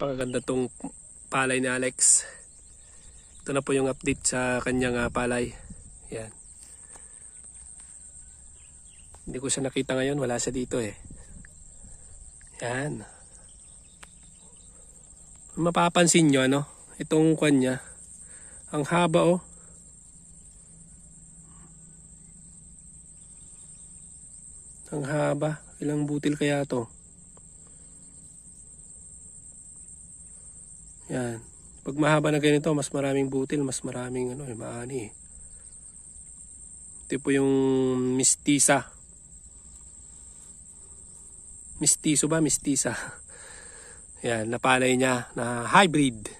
Napakaganda tong palay ni Alex. Ito na po yung update sa kanyang ah, palay. Yan. Hindi ko siya nakita ngayon. Wala siya dito eh. Yan. Mapapansin nyo ano. Itong kwan niya. Ang haba oh. Ang haba. Ilang butil kaya to? Yan. Pag mahaba na ganito, mas maraming butil, mas maraming ano, eh, maani eh. Ito po yung mistisa. Mistiso ba? Mistisa. Yan, napalay niya na hybrid.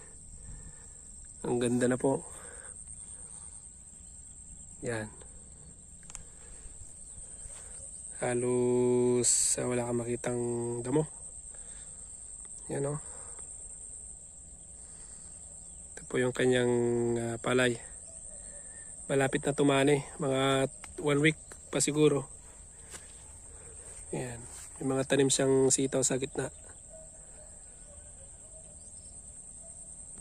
Ang ganda na po. Yan. Halos ah, wala kang makitang damo. Yan o. Ito po yung kanyang ah, palay. Malapit na tumani. Mga one week pa siguro. Yan. May mga tanim siyang sitaw sa gitna.